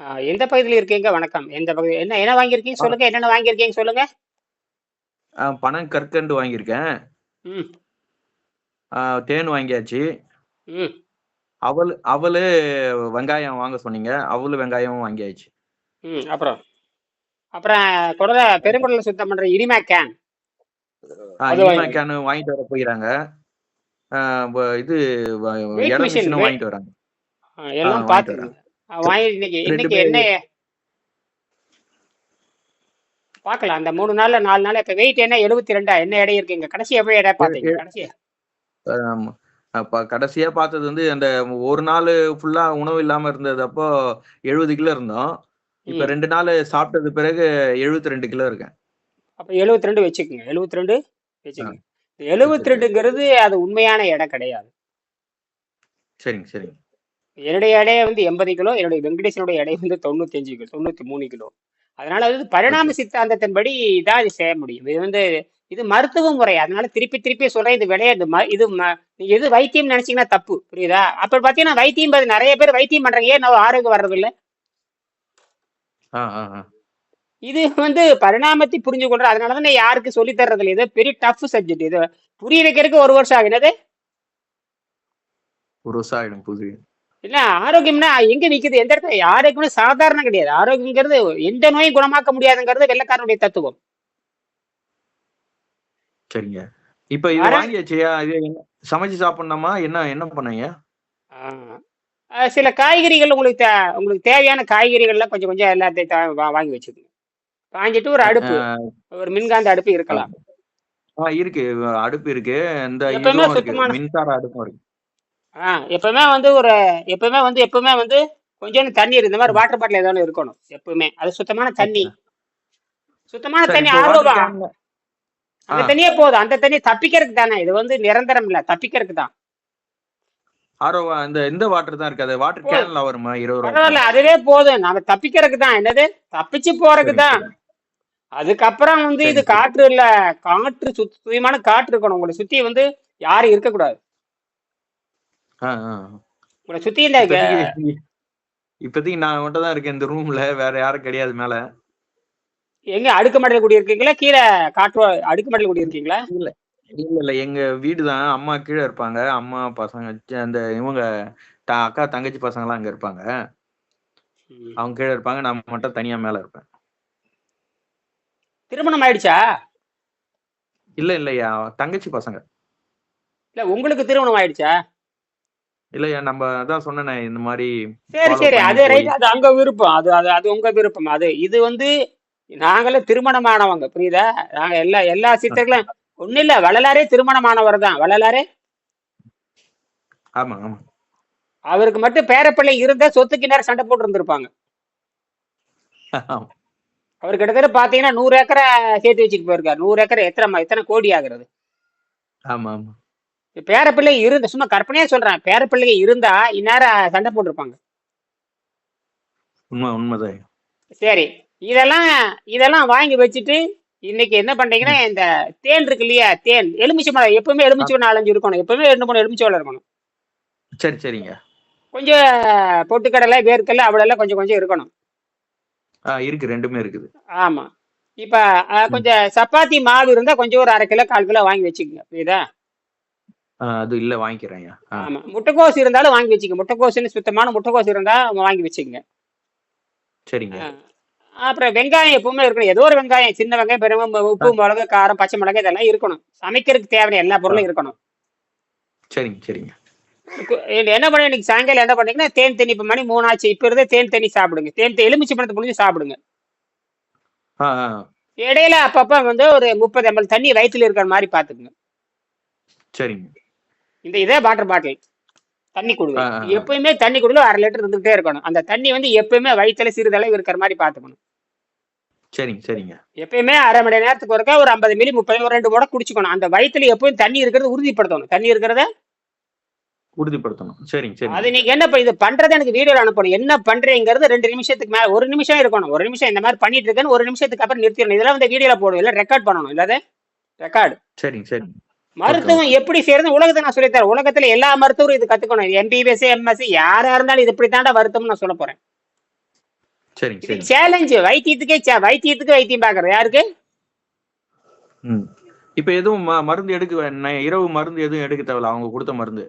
எந்த பகுதியில் இருக்கீங்க? வணக்கம். எந்த பகுதி என்ன என்ன வாங்கியிருக்கீங்க? சொல்லுங்க. என்னென்ன வாங்கியிருக்கீங்க சொல்லுங்க. ஆ, பனம் கற்கண்டு வாங்கியிருக்கேன். தேன் வாங்கியாச்சு. அவல் அவல் வெங்காயம் வாங்க சொன்னீங்க. அவல் வெங்காயம் வாங்கியாச்சு. ம் அப்புறம். அப்புறம் குடல பெருங்குடல சுத்தம் பண்ற இனிமா கேன் இனிமா கேனு வாங்கிட்டு வர போயிறாங்க. இது வாங்கிட்டு வராங்க. எல்லாம் வாங்கி இன்னைக்கு. என்ன? பார்க்கலாம். அந்த மூணு நாள்ல நாலு நாள் இப்ப வெயிட் என்ன? எழுபத்தி ரெண்டா? என்ன எடை இருக்கீங்க கடைசி எப்படி எடை பார்த்தீங்க கடைசி ஆமா. அப்ப கடைசியா பார்த்தது வந்து அந்த ஒரு நாள் ஃபுல்லா உணவு இல்லாம இருந்தது அப்போ எழுபது கிலோ இருந்தோம். இப்ப. ரெண்டு நாள் சாப்பிட்டது பிறகு எழுபத்தி ரெண்டு கிலோ இருக்கேன். அப்ப எழுபத்தி ரெண்டு வச்சுக்கோங்க. எழுபத்தி ரெண்டு வச்சுக்கோங்க. எழுபத்தி ரெண்டுங்கிறது அது உண்மையான எடை கிடையாது. சரிங்க சரிங்க. என்னுடைய எடையை வந்து எண்பது கிலோ என்னுடைய வெங்கடேசனுடைய எடை வந்து தொண்ணூத்தி அஞ்சு கிலோ தொண்ணூத்தி மூணு கிலோ. அதனால அது பரிணாம சித்தாந்தத்தின்படி தான் இது செய்ய முடியும். இது வந்து இது மருத்துவ முறை. அதனால திருப்பி திருப்பி சொல்றேன் இது விளையாது இது நீங்க எது வைத்தியம் நினைச்சீங்கன்னா தப்பு புரியுதா? அப்ப பாத்தீங்கன்னா வைத்தியம் நிறைய பேர் வைத்தியம் பண்றாங்க. ஏன் ஆரோக்கியம் வர்றது இல்ல இது வந்து பரிணாமத்தை புரிஞ்சு கொள்ற அதனால தான் நான் யாருக்கு சொல்லி தர்றது இல்லை இது பெரிய டஃப் சப்ஜெக்ட். இது புரிய வைக்கிறதுக்கு ஒரு வருஷம் ஆகுனது ஒரு வருஷம் ஆயிடும் புது இல்ல ஆரோக்கியம்னா எங்க நிக்குது? எந்த இடத்துல? ஆரோக்கியம்னா சாதாரணம் கிடையாது. ஆரோக்கியங்கிறது எந்த நோயும் குணமாக்க முடியாதுங்கிறது வெள்ளக்காரனுடைய தத்துவம். சரிங்க. இப்ப இது வாங்கியாச்சியா இது சமைச்சு சாப்பிடணுமா? என்ன என்ன பண்ணீங்க? சில காய்கறிகள் உங்களுக்கு உங்களுக்கு தேவையான காய்கறிகள்லாம் கொஞ்சம் கொஞ்சம் எல்லாத்தையும் வாங்கி வச்சுக்கோங்க. வாங்கிட்டு ஒரு அடுப்பு ஒரு மின்காந்த அடுப்பு இருக்கலாம். இருக்கு. அடுப்பு இருக்கு. இந்த மின்சார அடுப்பும் இருக்கு. ஆஹ் எப்பவுமே வந்து ஒரு எப்பவுமே வந்து எப்பவுமே வந்து கொஞ்சம் தண்ணீர் இந்த மாதிரி வாட்டர் பாட்டில் ஏதாவது இருக்கணும் எப்பவுமே. அது சுத்தமான தண்ணி. சுத்தமான சரி, தண்ணி இப்போ அந்த ஆ. தண்ணியே போதும். அந்த தண்ணி தப்பிக்கிறதுக்கு தானே. இது வந்து நிரந்தரம் இல்ல. தப்பிக்கிறதுக்கு தான். ஆரோ இந்த இந்த வாட்டர் தான் இருக்கு. அது வாட்டர் ஓ. கேன்ல வருமா? இருபது ரூபா? பரவாயில்ல. அதுவே போதும். நம்ம தப்பிக்கிறதுக்கு தான். என்னது? தப்பிச்சு போறதுக்கு தான். அதுக்கப்புறம் வந்து இது. காற்று இல்ல. காற்று சுத்த சுயமான காற்று இருக்கணும். உங்களை சுத்தி வந்து யாரும் இருக்கக்கூடாது. உங்களை சுத்தி இந்த இப்போதைக்கு நான் மட்டும் தான் இருக்கேன் இந்த ரூம்ல வேற யாரும் கிடையாது மேல. எங்க அடுக்குமாடியில் குடி இருக்கீங்களா கீழே காற்று அடுக்குமாடியில் குடி இருக்கீங்களா இல்ல இல்ல எங்க வீடு தான் அம்மா கீழே இருப்பாங்க. அம்மா பசங்க அந்த இவங்க அக்கா தங்கச்சி பசங்க எல்லாம் அங்க இருப்பாங்க. அவங்க கீழே இருப்பாங்க. நான் மட்டும் தனியா மேல இருப்பேன். திருமணம் ஆயிடுச்சா? இல்ல இல்லையா. தங்கச்சி பசங்க. இல்ல உங்களுக்கு திருமணம் ஆயிடுச்சா? இல்லையா நம்ம அதான் சொன்னேனே இந்த மாதிரி சரி சரி. அது ரைட் அது அங்க விருப்பம். அது அது அது உங்க விருப்பம். அது இது வந்து நாங்களே திருமணமானவங்க புரியுதா? நாங்க எல்லா எல்லா சித்தர்களும் ஒண்ணு இல்ல வள்ளலாரே திருமணமானவர் தான். வள்ளலாரே? ஆமா ஆமா. அவருக்கு மட்டும் பேரப்பிள்ளை இருந்தா சொத்துக்கு நேரம் சண்டை போட்டு இருந்திருப்பாங்க. அவர் கிட்டத்தட்ட பாத்தீங்கன்னா நூறு ஏக்கரை சேர்த்து வச்சுட்டு போயிருக்காரு. நூறு ஏக்கரை எத்தனை எத்தனை கோடி ஆகுறது? ஆமா ஆமா. பேரப்பிள்ளை இருந்த சும்மா கற்பனையா சொல்றேன். பேரப்பிள்ளைங்க இருந்தா இந்நேரம் சண்டை போட்டிருப்பாங்க. உண்மை உண்மைதான். சரி. இதெல்லாம் இதெல்லாம் வாங்கி வச்சுட்டு இன்னைக்கு என்ன பண்றீங்கன்னா இந்த தேன் இருக்கு இல்லையா? தேன். எலுமிச்சை மரம் எப்பவுமே எலுமிச்சை நாலஞ்சு இருக்கணும். எப்பவுமே ரெண்டு மூணு எலுமிச்சை இருக்கணும். சரி சரிங்க. கொஞ்சம் பொட்டுக்கடலை வேர்க்கடலை அவ்வளோலாம் கொஞ்சம் கொஞ்சம் இருக்கணும். இருக்கு. ரெண்டுமே இருக்குது. ஆமா. இப்ப கொஞ்சம் சப்பாத்தி மாவு இருந்தா கொஞ்சம் ஒரு அரை கிலோ கால் கிலோ வாங்கி வச்சுக்கோங்க. புரியுதா? அது இல்ல வாங்கிக்கிறேன் ஆமா. முட்டைக்கோஸ் இருந்தாலும் வாங்கி வச்சுக்கோங்க முட்டைக்கோசுன்னு சுத்தமான முட்டைக்கோஸ் இருந்தா வாங்கி வச்சுக்கோங்க. சரிங்க. அப்புறம் வெங்காயம் எப்பவுமே இருக்கணும். ஏதோ ஒரு வெங்காயம் சின்ன வெங்காயம் வெங்காயம், உப்பு மிளகு காரம் பச்சை மிளகு இதெல்லாம் இருக்கணும். சமைக்கிறதுக்கு தேவையான எல்லா பொருளும் இருக்கணும். சரிங்க சரிங்க. என்ன பண்ண இன்னைக்கு சாயங்காலம் என்ன பண்ணீங்கன்னா தேன் தண்ணி இப்ப மணி மூணாச்சு இப்ப இருந்தே தேன் தண்ணி சாப்பிடுங்க. தேன் தே- எலுமிச்சை பழத்தை புழிஞ்சு சாப்பிடுங்க. இடையில அப்பப்ப வந்து ஒரு முப்பது எம்எல் தண்ணி வயிற்றுல இருக்கிற மாதிரி பாத்துக்குங்க சரிங்க. இந்த இதே வாட்டர் பாட்டில் தண்ணி கொடுங்க. எப்பயுமே தண்ணி கொடுங்க அரை லிட்டர் இருந்துகிட்டே இருக்கணும். அந்த தண்ணி வந்து எப்பயுமே வயிற்றுல சிறிதளவு இருக்கிற மாதிரி பாத்துக்கணும் சரிங்க சரிங்க. எப்பயுமே அரை மணி நேரத்துக்கு ஒருக்கா ஒரு ஐம்பது மில்லி முப்பது ஒரு ரெண்டு முறை குடிச்சுக்கணும். அந்த வயிற்றுல எப்பவும் தண்ணி இருக்கிறத உறுதிப்படுத்தணும். தண்ணி இருக்கிறத உறுதிப்படுத்தணும். சரிங்க சரிங்க. அது நீங்க என்ன இது பண்றதை எனக்கு வீடியோல அனுப்பணும். என்ன பண்றீங்கிறது ரெண்டு நிமிஷத்துக்கு மேல ஒரு நிமிஷம் இருக்கணும். ஒரு நிமிஷம் இந்த மாதிரி பண்ணிட்டு இருக்கேன்னு ஒரு நிமிஷத்துக்கு அப்புறம் நிறுத்திடணும். இதெல்லாம் வந்து வீடியோல போடுவோம். இல்ல ரெக்கார்ட் பண்ணணும். இல்லாத ரெக்கார்டு சரிங்க சரிங்க. மருத்துவம் எப்படி செய்யறது உலகத்தை நான் சொல்லித்தரேன் உலகத்துல எல்லா மருத்துவரும் இது கத்துக்கணும். எம்பிபிஎஸ் எம்எஸ்சி யாரா இருந்தாலும் இது இப்படி தாண்டா வருத்தம்னு நான் சொல்ல போறேன். சேலஞ்சு வைத்தியத்துக்கே வைத்தியத்துக்கு வைத்தியம் பாக்குறது யாருக்கு? இப்ப எதுவும் மருந்து எடுக்க இரவு மருந்து எதுவும் எடுக்க தேவையில்ல? அவங்க கொடுத்த மருந்து.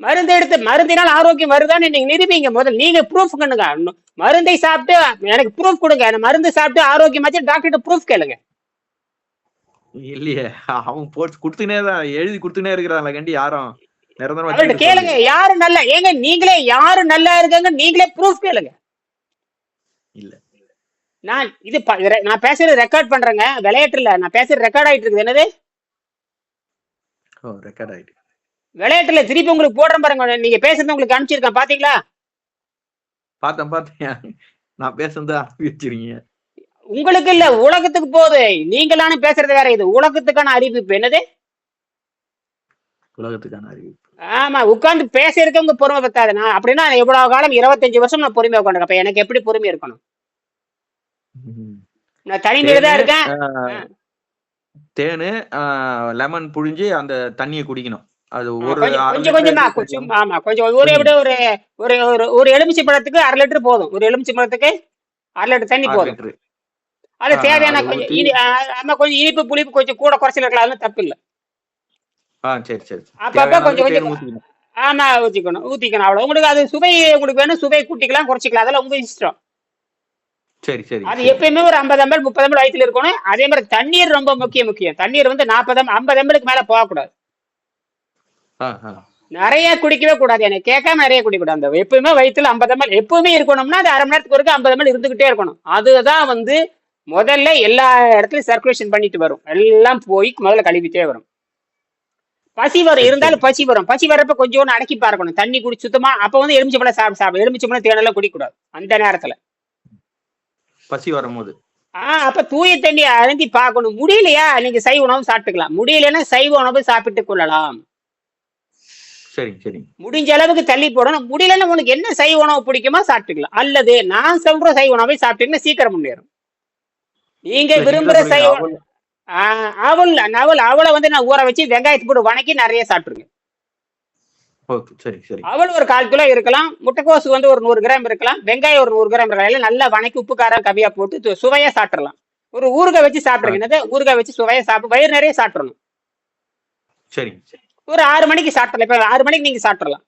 மருந்து எடுத்து மருந்தினால் ஆரோக்கியம் வருதான்னு நீங்க நிரூபிங்க. முதல்ல நீங்க ப்ரூஃப் பண்ணுங்க மருந்தை சாப்பிட்டு எனக்கு ப்ரூஃப் கொடுங்க. மருந்து சாப்பிட்டு ஆரோக்கியமாச்சு டாக்டர்கிட்ட ப்ரூஃப் கேளுங்க. இல்லையே அவங்க போட்டு கொடுத்துனே தான் எழுதி கொடுத்துனே இருக்கிறாங்களா கண்டி யாரும். நிரந்தரமா கேளுங்க. யாரு நல்லா ஏங்க நீங்களே யாரு நல்லா இருக்காங்க நீங்களே ப்ரூஃப் கேளுங்க. இல்ல. நான் இது நான் பேசுறது ரெக்கார்ட் பண்றேங்க விளையாட்டு இல்ல நான் பேசுறது ரெக்கார்ட் ஆயிட்டு இருக்குது என்னது? ஓ ரெக்கார்ட் ஆயிட்டு. விளையாட்டுல திருப்பி உங்களுக்கு போடுறேன் பாருங்க நீங்க பேசுறது உங்களுக்கு அனுப்பிச்சிருக்கேன் பாத்தீங்களா? பார்த்தேன் பார்த்தேன். நான் பேசுனது அனுப்பி வச்சிருக்கீங்க உங்களுக்கு இல்ல உலகத்துக்கு போகுது. நீங்களானு பேசுறது வேற இது உலகத்துக்கான அறிவிப்பு. என்னது? உலகத்துக்கான அறிவிப்பு. ஆமா உட்கார்ந்து பேச இருக்கவங்க பொறுமை பத்தாது. நான் அப்படின்னா எவ்வளவு காலம் இருபத்தஞ்சு வருஷம் நான் பொறுமையா உட்காந்துருக்கேன் அப்ப எனக்கு எப்படி பொறுமை இருக்கணும். நான் தனி தான் இருக்கேன்? தேனு லெமன் புழிஞ்சு அந்த தண்ணியை குடிக்கணும். அது ஒரு கொஞ்சம் கொஞ்சம் கொஞ்சமா ஆமா கொஞ்சம் ஒரு விட ஒரு ஒரு ஒரு ஒரு எலுமிச்சை பழத்துக்கு அரை லிட்டர் போதும். ஒரு எலுமிச்சை பழத்துக்கு அரை லிட்டர் தண்ணி போதும். அது தேவையான கொஞ்சம் இனி ஆமா கொஞ்சம் இனிப்பு புளிப்பு கொஞ்சம் கூட குறைச்சல் இருக்கலாம் அதெல்லாம் தப்பு இல்ல சரி சரி. அப்பப்ப கொஞ்சம் கொஞ்சம் ஆமா ஊத்திக்கணும் ஊத்திக்கணும் அவ்வளவு. உங்களுக்கு அது சுவை உங்களுக்கு வேணும் சுவை கூட்டிக்கலாம் குறைச்சிக்கலாம். அதெல்லாம் உங்க இஷ்டம். சரி சரி அது. எப்பயுமே ஒரு ஐம்பது எம்எல் முப்பது எம்எல் வயிற்றுல இருக்கணும். அதே மாதிரி தண்ணீர் ரொம்ப முக்கியம் முக்கியம். தண்ணீர் வந்து நாற்பது ஐம்பது எம்எலுக்கு மேல போகக்கூடாது. நிறைய குடிக்கவே கூடாது. எனக்கு கேட்காம நிறைய குடிக்கூடாது. அந்த எப்பவுமே வயிற்றுல ஐம்பது எம்எல் எப்பவுமே இருக்கணும்னா அது அரை மணி நேரத்துக்கு ஒருக்க ஐம்பது எம்எல் இருந்துகிட்டே இருக்கணும். அதுதான் வந்து முதல்ல எல்லா இடத்துலயும் சர்க்குலேஷன் பண்ணிட்டு வரும். எல்லாம் போய் முதல்ல கழுவிட்டே வரும். பசி வரும். சரி, இருந்தாலும் பசி வரும். பசி வரப்ப கொஞ்சோண்டு அடக்கி பார்க்கணும். தண்ணி குடி சுத்தமா அப்ப வந்து எலுமிச்சை பழம் சாப்பிட. சாப்பிடும் எலுமிச்சை பழம் தேனெல்லாம் குடிக்கூடாது அந்த நேரத்துல. பசி வரும்போது. ஆஹ் அப்ப தூய தண்ணி அருந்தி பார்க்கணும். முடியலையா? நீங்க சைவ உணவு சாப்பிட்டுக்கலாம். முடியலைன்னா சைவ உணவு சாப்பிட்டு கொள்ளலாம். சரிங்க சரிங்க முடிஞ்ச அளவுக்கு தள்ளி போடணும். முடியலன்னா உனக்கு என்ன சைவ உணவு பிடிக்குமோ சாப்பிட்டுக்கலாம். அல்லது நான் சொல்ற சைவ உணவை சாப்பிட்டீங்கன்னா சீக்கிரம் முன்னேறும். நீங்க இல்ல, விரும்புற நீங்களே சைவ சொல்றீங்க, அவல் ஆஹ் அவள் அவள் அவளை வந்து நான் ஊற வச்சு வெங்காயத்தை போட்டு வணக்கி நிறைய சாப்பிட்டுருங்க. அவள் ஒரு கால் கிலோ இருக்கலாம் முட்டைக்கோசு வந்து ஒரு நூறு கிராம் இருக்கலாம் வெங்காயம் ஒரு நூறு கிராம் இருக்கலாம் நல்லா வணக்கி உப்பு காரம் கவியா போட்டு சுவையா சாப்பிடலாம் ஒரு ஊறுகாய் வச்சு சாப்பிடுங்க என்னது? ஊறுகாய் வச்சு சுவையா சாப்பிட்டு வயிறு நிறைய சாப்பிடணும் சரிங்க சரி. ஒரு ஆறு மணிக்கு சாப்பிடலாம் இப்ப ஆறு மணிக்கு நீங்க சாப்பிடலாம்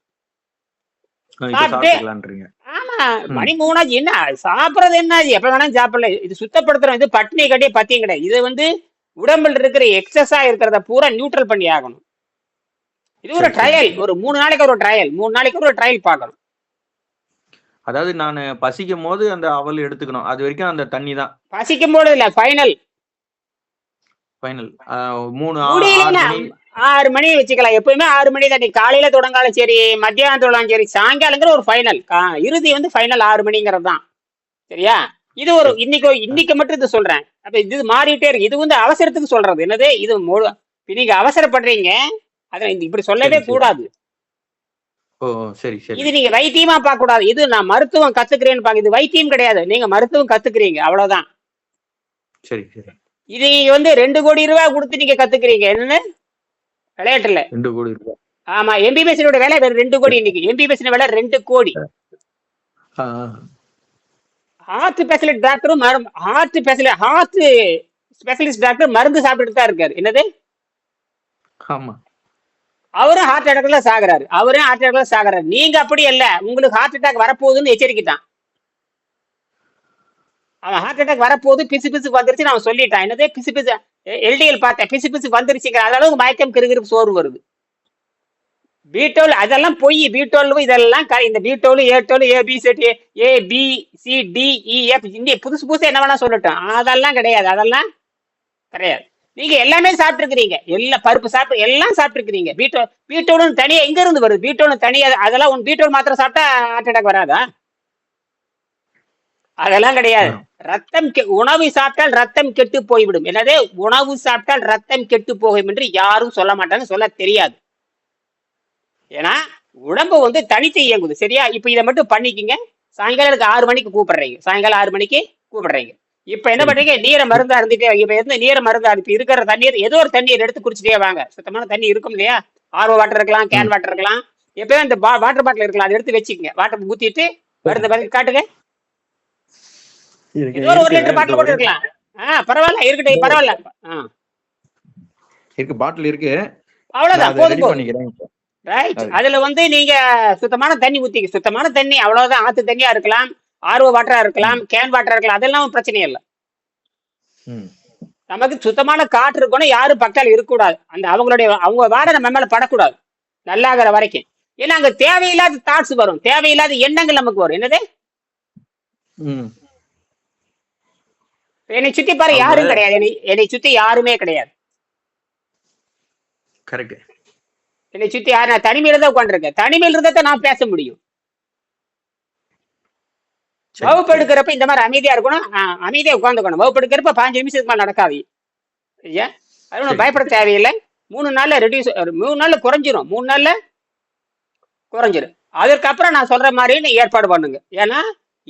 மணி மூணாச்சு என்ன? சாப்பிடுறது என்ன? எப்ப வேணாலும் சாப்பிடலாம் இது சுத்தப்படுத்துறோம். இது பட்டினி கட்டியே பத்தியும் கிடையாது. இது வந்து உடம்புல இருக்கிற எக்ஸஸா இருக்கிறத பூரா நியூட்ரல் பண்ணி ஆகணும். இது ஒரு. ட்ரையல் ஒரு மூணு நாளைக்கு ஒரு ட்ரையல் மூணு நாளைக்கு ஒரு ட்ரையல் பார்க்கணும். அதாவது நான் பசிக்கும் போது அந்த அவல் எடுத்துக்கணும். அது வரைக்கும் அந்த தண்ணி தான். பசிக்கும் போது இல்ல ஃபைனல் ஃபைனல் மூணு ஆறு மணி வச்சுக்கலாம். எப்பயுமே ஆறு மணி தான் காலையில தொடங்காலும் சரி மத்தியானம் தொடங்காலும் சரி சாயங்காலங்கிற ஒரு ஃபைனல் இறுதி வந்து ஃபைனல் ஆறு மணிங்கிறது தான். சரியா? இது ஒரு இன்னைக்கு இன்னைக்கு மட்டும் இது சொல்றேன். அப்ப இது மாறிட்டே இருக்கு. இது வந்து அவசரத்துக்கு சொல்றது. என்னது? இது நீங்க அவசரப்படுறீங்க. அதை இப்படி சொல்லவே. கூடாது. ஓ ஓ, சரி சரி. இது நீங்க வைத்தியமா பார்க்க கூடாது இது நான் மருத்துவம் கத்துக்கிறேன்னு பாக்க இது வைத்தியம் கிடையாது. நீங்க மருத்துவம் கத்துக்கிறீங்க. அவ்வளவுதான். சரி சரி. இது வந்து ரெண்டு கோடி ரூபாய் கொடுத்து நீங்க கத்துக்கிறீங்க. என்னன்னு விளையாட்டுல. ரெண்டு கோடி ரூபாய் ஆமா எம்பிபிஎஸ் விலை வெறும் ரெண்டு கோடி இன்னைக்கு. எம்பிபிஎஸ் விலை ரெண்டு கோடி. ஹார்ட் ஸ்பெஷலிஸ்ட் டாக்டரும் heart specialist heart specialist doctor மருந்து சாப்பிட்டுட்டு தான் இருக்காரு. என்னது? ஆமா. அவரும் ஹார்ட் அட்டாக்ல சாகுறாரு. அவரும் ஹார்ட் அட்டாக்ல சாகுறாரு. நீங்க அப்படி இல்ல உங்களுக்கு ஹார்ட் அட்டாக் வரப்போகுதுன்னு எச்சரிக்கை தான். அவன் ஹார்ட் அட்டாக் வரப்போகுது பிசு பிசு வந்துருச்சு அவன் சொல்லிட்டான். என்னது? பிசு பிசு எல்டிஎல் பார்த்தேன். பிசு பிசு வந்துருச்சுங்கிற அளவுக்கு மயக்கம் கிருகிரு சோறு வருது. பீட்டோல் அதெல்லாம் பொய். பீட்டோல் இதெல்லாம் க- இந்த பீட்டோல் ஏட்டோல் A B set A B C D F இந்த புதுசு புதுசு என்ன வேணா சொல்லட்டும். அதெல்லாம் கிடையாது. அதெல்லாம் கிடையாது. நீங்க எல்லாமே சாப்பிட்டுருக்கிறீங்க. எல்லா பருப்பு சாப்பிட்டு எல்லாம் சாப்பிட்டுருக்கிறீங்க. பீட்டோ பீட்டோலும் தனியா எங்க இருந்து வருது? பீட்டோலும் தனியா அதெல்லாம் உன் பீட்டோல் மாத்திரம் சாப்பிட்டா ஹார்ட் அட்டாக் வராதா? அதெல்லாம் கிடையாது. ரத்தம் கெ- உணவு சாப்பிட்டால் ரத்தம் கெட்டு போய்விடும். என்னது? உணவு சாப்பிட்டால் ரத்தம் கெட்டு போகும் என்று யாரும் சொல்ல மாட்டாங்க சொல்ல தெரியாது. ஏன்னா உடம்பு வந்து தனித்து இயங்குது. சரியா? இப்ப இதை மட்டும் பண்ணிக்கிங்க. சாயங்காலம் எனக்கு ஆறு மணிக்கு கூப்பிடுறீங்க. சாயங்காலம் ஆறு மணிக்கு கூப்பிடுறீங்க. இப்ப என்ன. பண்றீங்க? நீரை மருந்து அருந்துட்டே இப்ப எந்த நீரை மருந்து அருந்தி இருக்கிற தண்ணீர் ஏதோ ஒரு தண்ணீர் எடுத்து குடிச்சிட்டே வாங்க. சுத்தமான தண்ணி இருக்கும் இல்லையா? ஆர்வ வாட்டர் இருக்கலாம் கேன் வாட்டர் இருக்கலாம். எப்பயும் இந்த வாட்டர் பாட்டில் இருக்கலாம். அதை எடுத்து வச்சுக்கங்க. வாட்டர் ஊத்திட்டு மருந்து காட்டுங்க. ஒரு லிட்டர் பாட்டில் போட்டு இருக்கலாம் ஆ பரவாயில்ல இருக்கட்டும் பரவாயில்ல. இருக்கு பாட்டில் இருக்கு. நான் அவ்வளவுதான் போதும் ரெடி போதும். அதுல வந்து நீங்க சுத்தமான தண்ணி ஊத்திக்க சுத்தமான தண்ணி அவ்வளவுதான். ஆத்து தண்ணியா இருக்கலாம் ஆர்வ வாட்டரா இருக்கலாம் கேன் வாட்டரா இருக்கலாம் அதெல்லாம் பிரச்சனை இல்லை. நமக்கு சுத்தமான காற்று இருக்கணும் யாரும் பக்கால இருக்கக்கூடாது. அந்த அவங்களுடைய அவங்க வாடை நம்ம மேல படக்கூடாது. நல்லாகிற வரைக்கும். ஏன்னா அங்க தேவையில்லாத தாட்ஸ் வரும். தேவையில்லாத எண்ணங்கள் நமக்கு வரும். என்னது? என்னை சுத்தி பாரு யாரும் கிடையாது. என்னை சுத்தி யாருமே கிடையாது. கரெக்ட் என்னை சுத்தி யார் நான் தனிமையில தான் உட்காந்துருக்கேன் தனிமையில் இருந்தா நான் பேச முடியும். வகுப்பு எடுக்கிறப்ப இந்த மாதிரி அமைதியா இருக்கணும். அமைதியா உட்காந்துக்கணும் வகுப்பு எடுக்கிறப்ப பாஞ்சு நிமிஷத்துக்கு மேல நடக்காது. ஐயா அது ஒன்றும். பயப்பட தேவையில்லை. மூணு நாள்ல ரெடியூஸ் மூணு நாள்ல குறைஞ்சிரும். மூணு நாள்ல குறைஞ்சிரும். அதுக்கப்புறம் நான் சொல்ற மாதிரி ஏற்பாடு பண்ணுங்க. ஏன்னா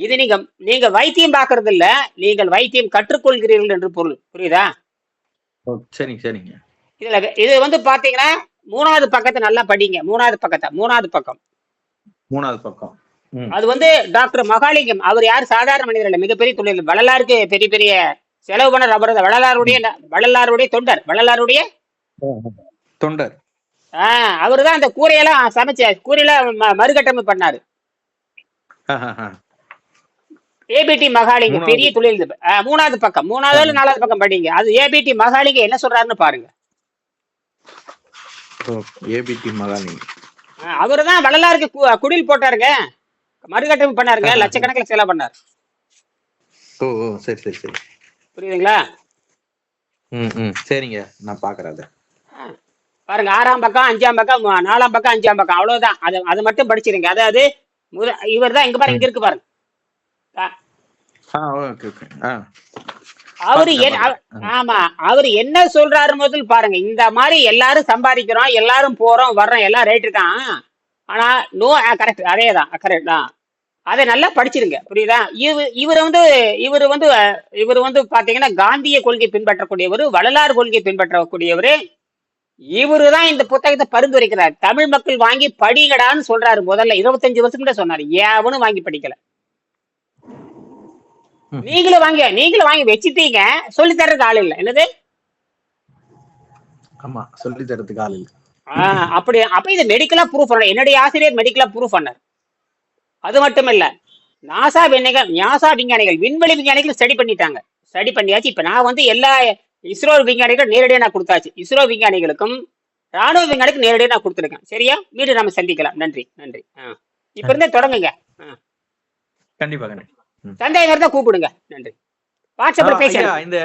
இது நீங்க நீங்க வைத்தியம் பார்க்கறது இல்ல நீங்கள் வைத்தியம் கற்றுக்கொள்கிறீர்கள் என்று பொருள். புரியுதா? சரிங்க சரிங்க. இதுல இது வந்து பாத்தீங்கன்னா மூணாவது பக்கத்தை நல்லா படிங்க. மூணாவது பக்கத்தை மூணாவது பக்கம். மூணாவது பக்கம். அது வந்து டாக்டர் மகாலிங்கம் அவர் யார்? சாதாரண மனிதர் இல்ல மிகப்பெரிய தொழில் வள்ளலாருக்கு பெரிய பெரிய செலவு பண்ண அவர் வள்ளலாருடைய வள்ளலாருடைய தொண்டர் வள்ளலாருடைய தொண்டர். ஆஹ் அவர் தான் அந்த கூரையெல்லாம் சமைச்ச கூரையில ம- மறுகட்டமைப்பு பண்ணாரு. ஏபிடி மகாலிங்கம் மூணாவது. பெரிய தொழில் மூணாவது பக்கம். மூணாவது நாலாவது பக்கம் படிங்க. அது ஏபிடி மகாலிங்கம் என்ன சொல்றாருன்னு பாருங்க. ஏபிடி மகாலிங்க. அவர் தான் வள்ளலாருக்கு குடில் போட்டாருங்க. மறுகட்டமைப்பு பண்ணாருங்க. லட்சக்கணக்கில் செலவு பண்ணார். ஓ சரி சரி சரி. புரியுதுங்களா? ம் ம். சரிங்க. நான் பார்க்குறேன் அதை. பாருங்க. ஆறாம் பக்கம் அஞ்சாம் பக்கம் நாலாம் பக்கம் அஞ்சாம் பக்கம். அவ்வளவுதான். அது அது மட்டும் படிச்சிருங்க. அதாவது இவர் தான் இங்க பாருங்க இங்க இருக்கு பாருங்க. அவரு. ஆமா அவர் என்ன சொல்றாரு முதல் பாருங்க. இந்த மாதிரி எல்லாரும் சம்பாதிக்கிறோம் எல்லாரும் போறோம் வர்றோம் எல்லாம் ரேட் இருக்கான். ஆனா நோ கரெக்ட் அதே தான் கரெக்ட் தான். அதை நல்லா படிச்சிருங்க புரியுதா? இவர் இவர் வந்து இவர் வந்து இவர் வந்து பாத்தீங்கன்னா காந்திய கொள்கை பின்பற்றக்கூடியவர் வள்ளலார் கொள்கை பின்பற்றக்கூடியவர். இவரு தான் இந்த புத்தகத்தை பரிந்துரைக்கிறார் தமிழ் மக்கள் வாங்கி படிங்கடான்னு சொல்றாரு முதல்ல. இருபத்தஞ்சு வருஷம் கூட சொன்னாரு. ஏவனும் வாங்கி படிக்கல. நீங்களும் வாங்க நீங்களும் வாங்கி வச்சுட்டீங்க. சொல்லி தர்றதுக்கு ஆள் இல்லை. என்னது? ஆமா சொல்லி தரதுக்கு ஆள் இல்லை. அப்படி அப்ப இது மெடிக்கலா ப்ரூஃப் பண்ண என்னுடைய ஆசிரியர் மெடிக்கலா ப்ரூஃப் பண்ணார். அது மட்டும் இல்ல நாசா விஞ்ஞானிகள் நாசா விஞ்ஞானிகள் விண்வெளி விஞ்ஞானிகள் ஸ்டடி பண்ணிட்டாங்க. ஸ்டடி பண்ணியாச்சு. இப்ப நான் வந்து எல்லா இஸ்ரோ விஞ்ஞானிகள் நேரடியாக நான் கொடுத்தாச்சு. இஸ்ரோ விஞ்ஞானிகளுக்கும் ராணுவ விஞ்ஞானிக்கும் நேரடியாக நான் கொடுத்துருக்கேன். சரியா? மீண்டும் நம்ம சந்திக்கலாம். நன்றி நன்றி. இப்ப இருந்தே தொடங்குங்க. கண்டிப்பா கண்டிப்பா. சந்தேகம் இருந்தா கூப்பிடுங்க. நன்றி. வாட்ஸ்அப்ல பேசுறேன் இந்த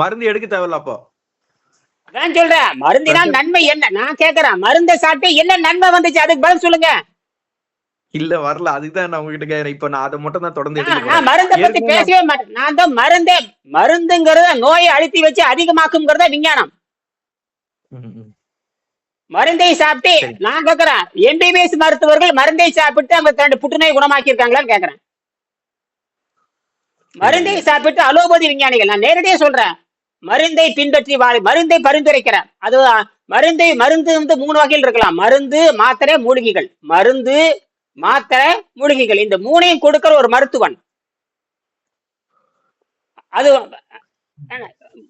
மருந்து எடுக்க தேவையில்ல அப்போ. அதான் சொல்றேன். மருந்தினால் நன்மை என்ன? நான் கேக்குறேன். மருந்தை சாப்பிட்டு என்ன நன்மை வந்துச்சு? அதுக்கு பதில் சொல்லுங்க. இல்ல வரல. அதுதான் நான் உங்ககிட்ட கேக்குறேன். இப்ப நான் அதை மட்டும் தான் தொடர்ந்து நான் நான் மருந்தை பத்தி பேசவே மாட்டேன். நான் தான் மருந்தே மருந்துங்கிறத நோயை அழுத்தி வச்சு அதிகமாக்குங்கிறத விஞ்ஞானம். மருந்தை சாப்பிட்டு. நான் கேக்குறேன். எம்பிபிஎஸ் மருத்துவர்கள் மருந்தை சாப்பிட்டு அவங்க தன்னுடைய புற்றுநோய் குணமாக்கி இருக்காங்களான்னு கேக்குறேன். மருந்தை சாப்பிட்டு அலோபதி விஞ்ஞானிகள். நான் நேரடியா சொல்றேன். மருந்தை பின்பற்றி வாழ மருந்தை பரிந்துரைக்கிறேன். அது மருந்தை மருந்து வந்து மூணு வகையில் இருக்கலாம். மருந்து மாத்திரை மூலிகைகள். மருந்து மாத்திரை மூலிகைகள். இந்த மூணையும் கொடுக்கிற ஒரு மருத்துவன். அது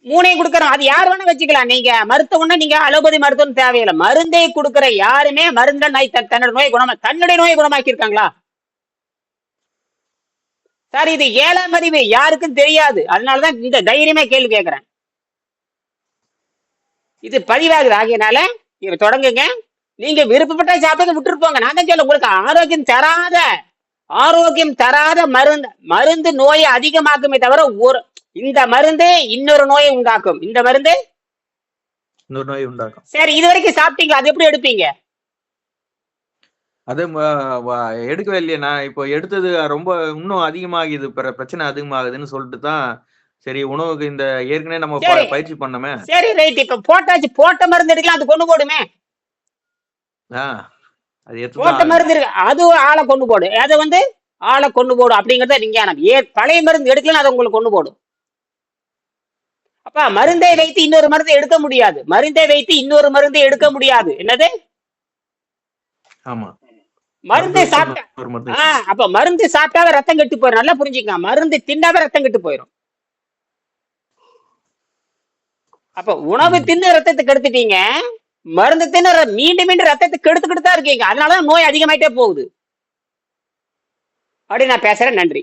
மூணையும் கொடுக்கறோம் அது யார் வேணா வச்சுக்கலாம். நீங்க மருத்துவம்னா நீங்க அலோபதி மருத்துவம் தேவையில்லை. மருந்தை கொடுக்கிற யாருமே மருந்த நோய் தன்- தன்னோட நோய் குணமா தன்னுடைய நோயை குணமாக்கி இருக்காங்களா சார் இது ஏழாம் அறிவு யாருக்கும் தெரியாது. அதனாலதான் இந்த தைரியமே கேள்வி கேட்கிறேன். இது பதிவாகுது. ஆகியனால இவ தொடங்குங்க. நீங்க விருப்பப்பட்ட சாப்பிடுங்க விட்டுட்டு போங்க. நான் தான் சொல்ல உங்களுக்கு ஆரோக்கியம் தராத ஆரோக்கியம் தராத மருந்து மருந்து நோயை அதிகமாக்குமே தவிர ஒரு இந்த மருந்து இன்னொரு நோயை உண்டாக்கும். இந்த மருந்து இன்னொரு நோய் உண்டாக்கும். சரி இது வரைக்கும் சாப்பிட்டீங்க அது எப்படி எடுப்பீங்க? அது எடுக்கவே இல்லையே. நான் இப்போ எடுத்தது ரொம்ப இன்னும் அதிகமாகுது பிர- பிரச்சனை அதிகமாகுதுன்னு சொல்லிட்டு தான் சரி உணவுக்கு இந்த ஏற்கனவே நம்ம. பயிற்சி பண்ணோமே. சரி ரைட். இப்ப போட்டாச்சு. போட்ட மருந்து எடுக்கலாம். அது கொண்டு போடுமே. அது போட்ட மருந்து இருக்கு. அது ஆளை கொண்டு போடு. அதை வந்து ஆளை கொண்டு போடும் அப்படிங்கறத விஞ்ஞானம் ஏ பழைய மருந்து எடுக்கலாம் அது உங்களுக்கு கொண்டு போடும் அப்ப மருந்தை வைத்து இன்னொரு மருந்தை எடுக்க முடியாது. மருந்தை வைத்து இன்னொரு மருந்தை எடுக்க முடியாது. என்னது? ஆமா. மருந்து சாப்பிட்டா அப்ப மருந்து சாப்பிட்டாதான் ரத்தம் கெட்டு போயிடும் நல்லா புரிஞ்சுக்கங்க. மருந்து தின்னாதான் ரத்தம் கெட்டு போயிடும் அப்ப உணவு. தின்னு ரத்தத்தை கெடுத்துட்டீங்க. மருந்து தின்னு மீண்டும் மீண்டும் ரத்தத்தை கெடுத்துக்கிட்டு தான் இருக்கீங்க. அதனாலதான் நோய் அதிகமாயிட்டே போகுது. அப்படி நான் பேசுறேன். நன்றி.